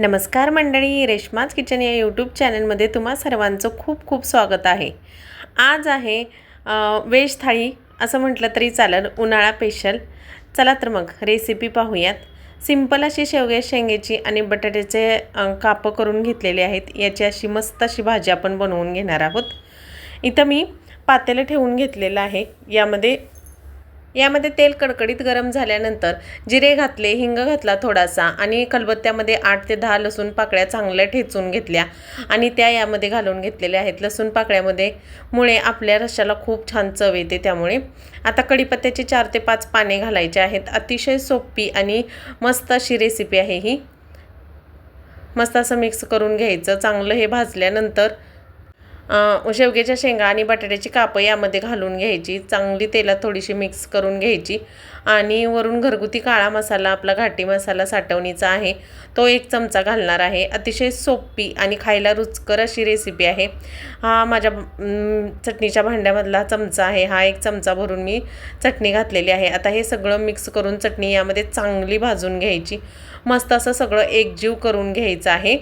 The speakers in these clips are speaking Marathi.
नमस्कार मंडळी रेश्माज किचन या यूट्यूब चॅनलमध्ये तुम्हा सर्वांचं खूप खूप स्वागत आहे. आज आहे वेज थाळी असं म्हटलं तरी चालेल उन्हाळा स्पेशल चला तर मग रेसिपी पाहूयात. सिंपल अशी शेवग्या शेंगेची आणि बटाट्याचे कापं करून घेतलेले आहेत. याची अशी मस्त अशी भाजी आपण बनवून घेणार आहोत. इथं मी पातेलं ठेवून घेतलेलं आहे. यामध्ये यामध्ये तेल कडकडीत गरम झाल्यानंतर जिरे घातले हिंग घातला थोडासा आणि खलबत्त्यामध्ये आठ ते दहा लसूण पाकळ्या चांगल्या ठेचून घेतल्या आणि त्या यामध्ये घालून घेतलेल्या आहेत. लसूण पाकळ्यामध्ये मुळे आपल्या रश्शाला खूप छान चव येते त्यामुळे. आता कढीपत्त्याचे चार ते पाच पाने घालायचे आहेत. अतिशय सोपी आणि मस्त अशी रेसिपी आहे ही. मस्त असं मिक्स करून घ्यायचं. चांगलं हे भाजल्यानंतर शेवग्याच्या शेंगा आणि बटाट्याची कापं यामध्ये घालून घ्यायची. चांगली तेलात थोडीशी मिक्स करून घ्यायची. आणि वरून घरगुती काळा मसाला आपला घाटी मसाला साठवणीचा आहे. तो एक चमचा घालणार आहे. अतिशय सोपी आणि खायला रुचकर अशी रेसिपी आहे. हा माझ्या चटणीच्या भांड्यामधला चमचा आहे. हा एक चमचा भरून मी चटणी घातलेली आहे. आता हे सगळं मिक्स करून चटणी यामध्ये चांगली भाजून घ्यायची. मस्त असं सगळं एकजीव करून घ्यायचं आहे.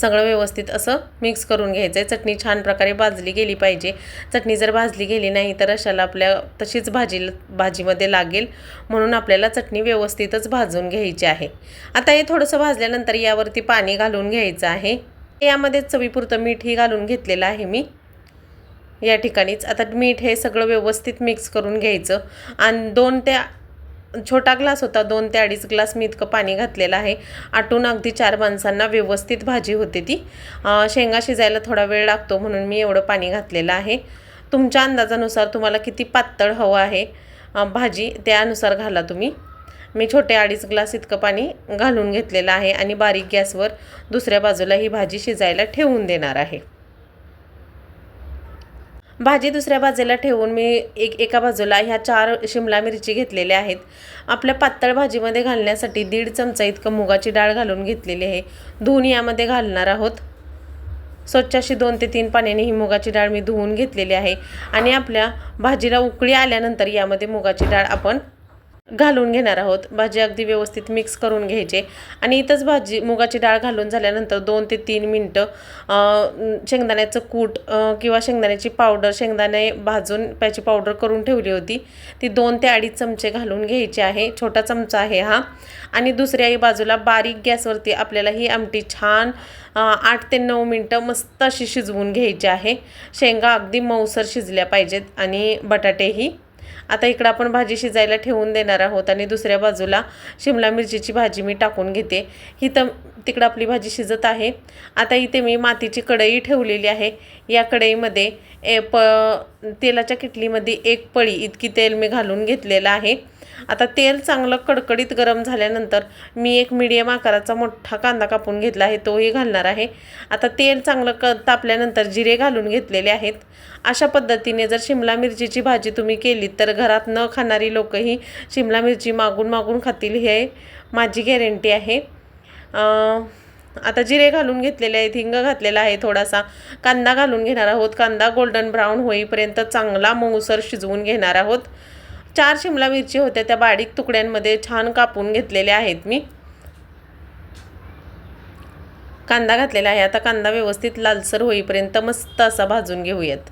सगळं व्यवस्थित असं मिक्स करून घ्यायचं आहे चटणी छान प्रकारे भाजली गेली पाहिजे. चटणी जर भाजली गेली नाही तर अशाला आपल्या तशीच भाजी भाजीमध्ये लागेल. म्हणून आपल्याला चटणी व्यवस्थितच भाजून घ्यायची आहे. आता हे थोडंसं भाजल्यानंतर यावरती पाणी घालून घ्यायचं आहे. यामध्ये चवीपुरतं मीठही घालून घेतलेलं आहे मी. या ठिकाणीच. आता मीठ हे सगळं व्यवस्थित मिक्स करून घ्यायचं. आणि दोन ते छोटा ग्लास होता दोन ते अडीच ग्लास मी इतकं पाणी घातलेलं आहे. आटून अगदी चार माणसांना व्यवस्थित भाजी होते ती. शेंगा शिजायला थोडा वेळ लागतो म्हणून मी एवढं पाणी घातलेलं आहे. तुमच्या अंदाजानुसार तुम्हाला किती पातळ हवं आहे भाजी त्यानुसार घाला तुम्ही. मी छोटे अडीच ग्लास इतकं पाणी घालून घेतलेलं आहे आणि बारीक गॅसवर दुसऱ्या बाजूला ही भाजी शिजायला ठेवून देणार आहे. भाजी दुसऱ्या बाजूला ठेवून मी एक एका बाजूला ह्या चार शिमला मिरची घेतलेल्या आहेत. आपल्या पातळ भाजीमध्ये घालण्यासाठी दीड चमचा इतकं मुगाची डाळ घालून घेतलेली आहे. धुवून यामध्ये घालणार आहोत. स्वच्छ अशी दोन ते तीन पाण्याने ही मुगाची डाळ मी धुवून घेतलेली आहे. आणि आपल्या भाजीला उकळी आल्यानंतर यामध्ये मुगाची डाळ आपण घालून घेणार आहोत. भाजी अगदी व्यवस्थित मिक्स करून घ्यायचे. आणि इथंच भाजी मुगाची डाळ घालून झाल्यानंतर दोन ते तीन मिनटं शेंगदाण्याचं कूट किंवा शेंगदाण्याची पावडर शेंगदाणे भाजून त्याची पावडर करून ठेवली होती. ती दोन ते अडीच चमचे घालून घ्यायची आहे. छोटा चमचा आहे हा. आणि दुसऱ्याही बाजूला बारीक गॅसवरती आपल्याला ही आमटी छान आठ ते नऊ मिनटं मस्त अशी शिजवून घ्यायची आहे. शेंगा अगदी मऊसर शिजल्या पाहिजेत. आणि बटाटेही आता इकडं आपण भाजी शिजायला ठेवून देणार आहोत आणि दुसऱ्या बाजूला शिमला मिरचीची भाजी मी टाकून घेते. ही तर तिकडं आपली भाजी शिजत आहे. आता इथे मी मातीची कढई ठेवलेली आहे. या कढईमध्ये ए प तेलाच्या किटलीमध्ये एक पळी इतकी तेल मी घालून घेतलेलं आहे. आता तेल चांगलं कडकडीत गरम झाल्यानंतर मी एक मीडियम आकाराचा मोठा कांदा कापून घेतला आहे तोही घालणार आहे. आता तेल चांगलं क तापल्यानंतर जिरे घालून घेतलेले आहेत. अशा पद्धतीने जर शिमला मिरचीची भाजी तुम्ही केली तर घरात न खाणारी लोकंही शिमला मिरची मागून मागून खातील हे माझी गॅरंटी आहे. आता जिरे घालून घेतलेले आहेत हिंग घातलेला आहे थोडासा. कांदा घालून घेणार आहोत. कांदा गोल्डन ब्राऊन होईपर्यंत चांगला मऊसर शिजवून घेणार आहोत. चार शिमला मिरची होत्या त्या बारीक तुकड्यांमध्ये छान कापून घेतलेल्या आहेत मी. कांदा घातलेला आहे. आता कांदा व्यवस्थित लालसर होईपर्यंत मस्त असा भाजून घेऊयात.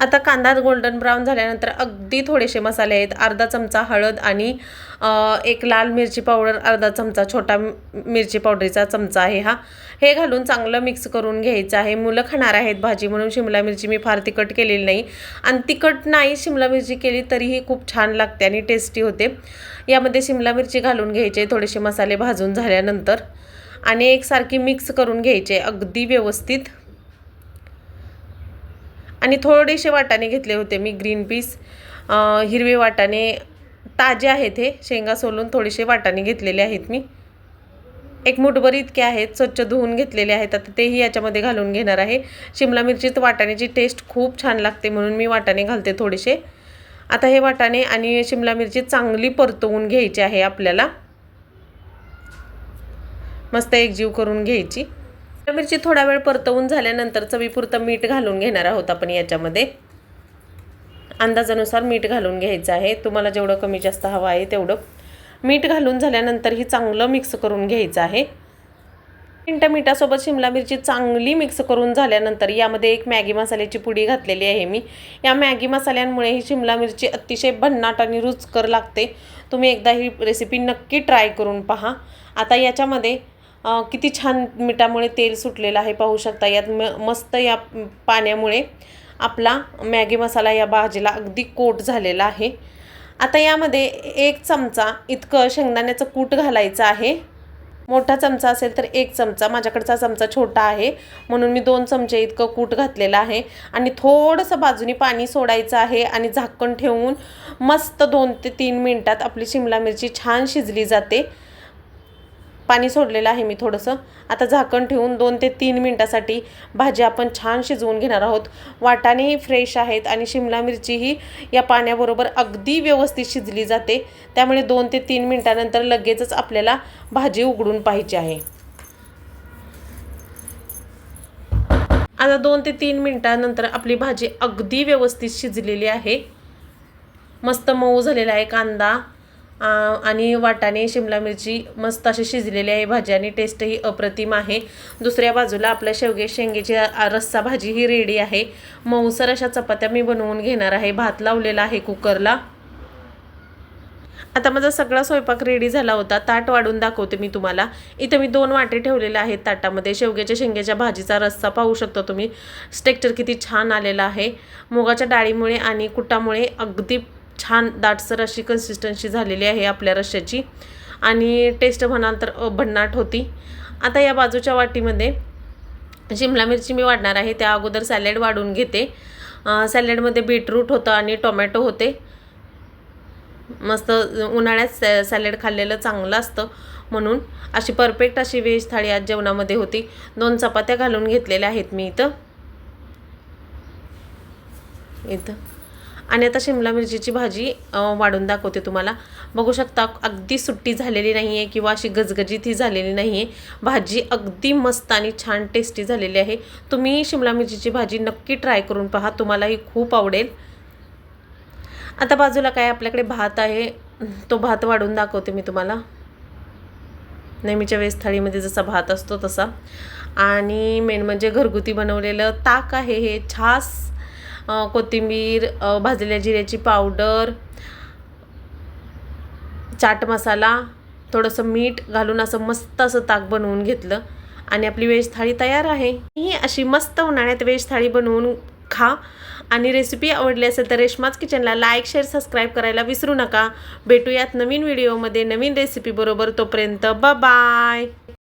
आता कांदा गोल्डन ब्राऊन झाल्यानंतर अगदी थोडेसे मसाले आहेत. अर्धा चमचा हळद आणि एक लाल मिरची पावडर अर्धा चमचा छोटा मिरची पावडरीचा चमचा आहे हा. हे घालून चांगलं मिक्स करून घ्यायचं आहे. मुलं खाणार आहेत भाजी म्हणून शिमला मिरची मी फार तिखट केलेली नाही. आणि तिखट नाही शिमला मिरची केली तरीही खूप छान लागते आणि टेस्टी होते. यामध्ये शिमला मिरची घालून घ्यायचे थोडेसे मसाले भाजून झाल्यानंतर आणि एकसारखी मिक्स करून घ्यायचे अगदी व्यवस्थित. आणि थोडेसे वाटाणे घेतले होते मी ग्रीन पीस हिरवे वाटाणे ताजे आहेत हे शेंगा सोलून थोडेसे वाटाणे घेतलेले आहेत मी. एक मुठभर इतके आहेत स्वच्छ धुवून घेतलेले आहेत आता तेही याच्यामध्ये घालून घेणार आहे. शिमला मिरचीत वाटाण्याची टेस्ट खूप छान लागते म्हणून मी वाटाणे घालते थोडेसे. आता हे वाटाणे आणि शिमला मिरची चांगली परतवून घ्यायची आहे आपल्याला. मस्त एकजीव करून घ्यायची. मिरची थोडा वेळ परतवून झाल्यानंतर चवीपुरतं मीठ घालून घेणार आहोत आपण याच्यामध्ये. अंदाजानुसार मीठ घालून घ्यायचं आहे. तुम्हाला जेवढं कमी जास्त हवं आहे तेवढं मीठ घालून झाल्यानंतर ही चांगलं मिक्स करून घ्यायचं आहे. मिनटं मिठासोबत शिमला मिरची चांगली मिक्स करून झाल्यानंतर यामध्ये एक मॅगी मसाल्याची पुडी घातलेली आहे मी. या मॅगी मसाल्यांमुळे ही शिमला मिरची अतिशय भन्नाट आणि रुचकर लागते. तुम्ही एकदा ही रेसिपी नक्की ट्राय करून पहा. आता याच्यामध्ये किती छान मिठामुळे तेल सुटलेलं आहे पाहू शकता. यात म मस्त या पाण्यामुळे आपला मॅगी मसाला या भाजीला अगदी कोट झालेला आहे. आता यामध्ये एक चमचा इतकं शेंगदाण्याचं कूट घालायचं आहे. मोठा चमचा असेल तर एक चमचा माझ्याकडचा चमचा छोटा आहे म्हणून मी दोन चमचे इतकं कूट घातलेलं आहे. आणि थोडंसं बाजूनी पाणी सोडायचं आहे आणि झाकण ठेवून मस्त दोन ते तीन मिनटात आपली शिमला मिरची छान शिजली जाते. पाणी सोडलेलं आहे मी थोडंसं. आता झाकण ठेवून दोन ते तीन मिनटासाठी भाजी आपण छान शिजवून घेणार आहोत. वाटाणेही फ्रेश आहेत आणि शिमला मिरचीही या पाण्याबरोबर अगदी व्यवस्थित शिजली जाते. त्यामुळे दोन ते तीन मिनटानंतर लगेचच आपल्याला भाजी उघडून पाहिजे आहे. आता दोन ते तीन मिनटानंतर आपली भाजी अगदी व्यवस्थित शिजलेली आहे. मस्त मऊ झालेला आहे कांदा. आणि वाटाणे शिमला मिरची मस्त अशी शिजलेली आहे. भाजी आणि टेस्टही अप्रतिम आहे. दुसऱ्या बाजूला आपल्या शेवगे शेंगेची रस्सा भाजी ही रेडी आहे. मऊसर अशा चपात्या मी बनवून घेणार आहे. भात लावलेला आहे कुकरला. आता माझा सगळा स्वयंपाक रेडी झाला होता. ताट वाढून दाखवते मी तुम्हाला. इथं मी दोन वाटे ठेवलेले आहेत ताटामध्ये. शेवग्याच्या शेंग्याच्या भाजीचा रस्सा पाहू शकता तुम्ही. स्टेक्चर किती छान आलेला आहे. मुगाच्या डाळीमुळे आणि कुटामुळे अगदी छान दाटसर अशी कन्सिस्टन्सी झालेली आहे आपल्या रश्श्याची. आणि टेस्ट म्हणाल तर भन्नाट होती. आता या बाजूच्या वाटीमध्ये शिमला मिरची मी वाढणार आहे. त्या अगोदर सॅलेड वाढून घेते. सॅलेडमध्ये बीटरूट होतं आणि टोमॅटो होते. मस्त उन्हाळ्यात सॅ सॅलेड खाल्लेलं चांगलं असतं म्हणून. अशी परफेक्ट अशी व्हेज थाळी आज जेवणामध्ये होती. दोन चपात्या घालून घेतलेल्या आहेत मी इथं. इथं. आणि आता शिमला मिरचीची भाजी वाढून दाखवते तुम्हाला. बघू शकता अगदी सुट्टी झालेली नाही आहे किंवा अशी गजगजीत ही झालेली नाही आहे भाजी अगदी मस्त आणि छान टेस्टी झालेली आहे. तुम्ही शिमला मिरचीची भाजी नक्की ट्राय करून पहा तुम्हालाही खूप आवडेल. आता बाजूला काय आपल्याकडे भात आहे तो भात वाढून दाखवते मी तुम्हाला. नेहमीच्या वेळेस थाळीमध्ये जसा भात असतो तसा. आणि मेन म्हणजे घरगुती बनवलेलं ताक आहे हे छास कोथिंबीर भाजलेल्या जिऱ्याची पावडर चाट मसाला थोडंसं मीठ घालून असं मस्त असं ताक बनवून घेतलं आणि आपली वेज थाळी तयार आहे. ही अशी मस्त उन्हाळ्यात वेज थाळी बनवून खा आणि रेसिपी आवडली असेल तर रेशमाच किचनला लाईक शेअर सबस्क्राईब करायला विसरू नका. भेटूयात नवीन व्हिडिओमध्ये नवीन रेसिपी बरोबर तोपर्यंत बाय